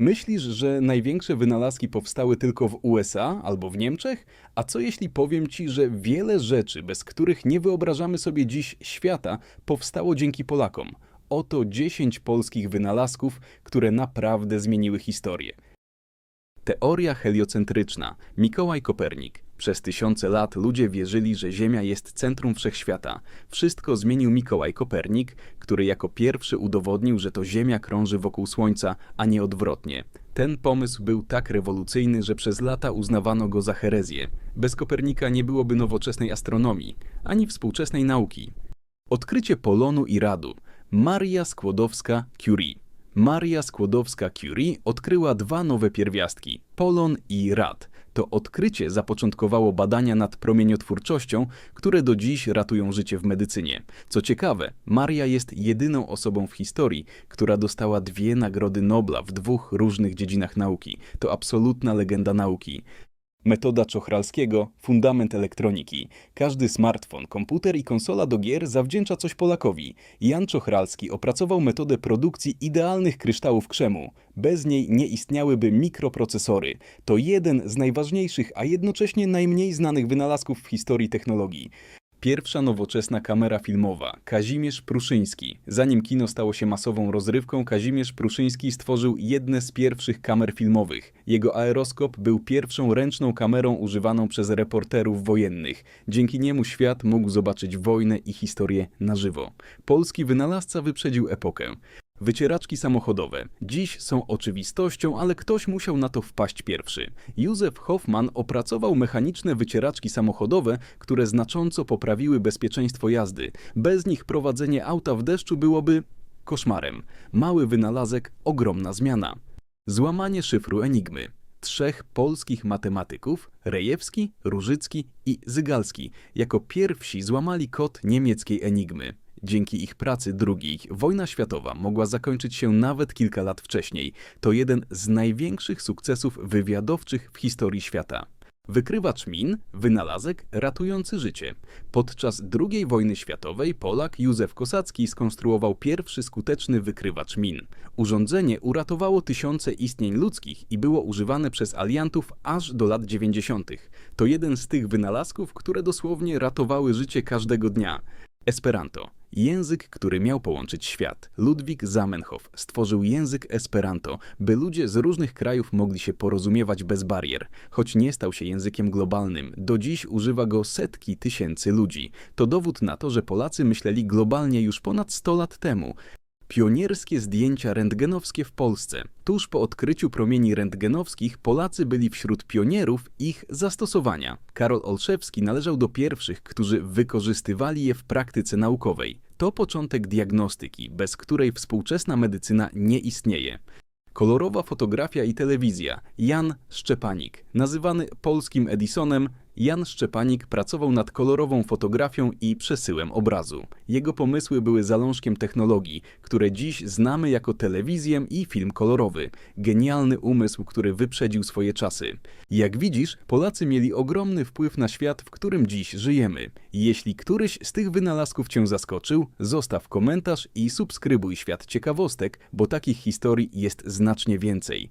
Myślisz, że największe wynalazki powstały tylko w USA albo w Niemczech? A co jeśli powiem ci, że wiele rzeczy, bez których nie wyobrażamy sobie dziś świata, powstało dzięki Polakom? Oto 10 polskich wynalazków, które naprawdę zmieniły historię. Teoria heliocentryczna. Mikołaj Kopernik. Przez tysiące lat ludzie wierzyli, że Ziemia jest centrum wszechświata. Wszystko zmienił Mikołaj Kopernik, który jako pierwszy udowodnił, że to Ziemia krąży wokół Słońca, a nie odwrotnie. Ten pomysł był tak rewolucyjny, że przez lata uznawano go za herezję. Bez Kopernika nie byłoby nowoczesnej astronomii, ani współczesnej nauki. Odkrycie polonu i radu. Maria Skłodowska-Curie. Maria Skłodowska-Curie odkryła dwa nowe pierwiastki polon i rad. To odkrycie zapoczątkowało badania nad promieniotwórczością, które do dziś ratują życie w medycynie. Co ciekawe, Maria jest jedyną osobą w historii, która dostała dwie nagrody Nobla w dwóch różnych dziedzinach nauki. To absolutna legenda nauki. Metoda Czochralskiego, fundament elektroniki. Każdy smartfon, komputer i konsola do gier zawdzięcza coś Polakowi. Jan Czochralski opracował metodę produkcji idealnych kryształów krzemu. Bez niej nie istniałyby mikroprocesory. To jeden z najważniejszych, a jednocześnie najmniej znanych wynalazków w historii technologii. Pierwsza nowoczesna kamera filmowa Kazimierz Pruszyński. Zanim kino stało się masową rozrywką, Kazimierz Pruszyński stworzył jedne z pierwszych kamer filmowych. Jego aeroskop był pierwszą ręczną kamerą używaną przez reporterów wojennych. Dzięki niemu świat mógł zobaczyć wojnę i historię na żywo. Polski wynalazca wyprzedził epokę. Wycieraczki samochodowe. Dziś są oczywistością, ale ktoś musiał na to wpaść pierwszy. Józef Hoffman opracował mechaniczne wycieraczki samochodowe, które znacząco poprawiły bezpieczeństwo jazdy. Bez nich prowadzenie auta w deszczu byłoby koszmarem. Mały wynalazek, ogromna zmiana. Złamanie szyfru Enigmy. Trzech polskich matematyków, Rejewski, Różycki i Zygalski, jako pierwsi złamali kod niemieckiej Enigmy. Dzięki ich pracy drugich wojna światowa mogła zakończyć się nawet kilka lat wcześniej. To jeden z największych sukcesów wywiadowczych w historii świata. Wykrywacz min, wynalazek ratujący życie. Podczas II wojny światowej Polak Józef Kosacki skonstruował pierwszy skuteczny wykrywacz min. Urządzenie uratowało tysiące istnień ludzkich i było używane przez aliantów aż do lat 90. To jeden z tych wynalazków, które dosłownie ratowały życie każdego dnia. Esperanto. Język, który miał połączyć świat. Ludwik Zamenhof stworzył język Esperanto, by ludzie z różnych krajów mogli się porozumiewać bez barier. Choć nie stał się językiem globalnym, do dziś używa go setki tysięcy ludzi. To dowód na to, że Polacy myśleli globalnie już ponad 100 lat temu. Pionierskie zdjęcia rentgenowskie w Polsce. Tuż po odkryciu promieni rentgenowskich Polacy byli wśród pionierów ich zastosowania. Karol Olszewski należał do pierwszych, którzy wykorzystywali je w praktyce naukowej. To początek diagnostyki, bez której współczesna medycyna nie istnieje. Kolorowa fotografia i telewizja. Jan Szczepanik. Nazywany polskim Edisonem, Jan Szczepanik pracował nad kolorową fotografią i przesyłem obrazu. Jego pomysły były zalążkiem technologii, które dziś znamy jako telewizję i film kolorowy. Genialny umysł, który wyprzedził swoje czasy. Jak widzisz, Polacy mieli ogromny wpływ na świat, w którym dziś żyjemy. Jeśli któryś z tych wynalazków Cię zaskoczył, zostaw komentarz i subskrybuj Świat Ciekawostek, bo takich historii jest znacznie więcej.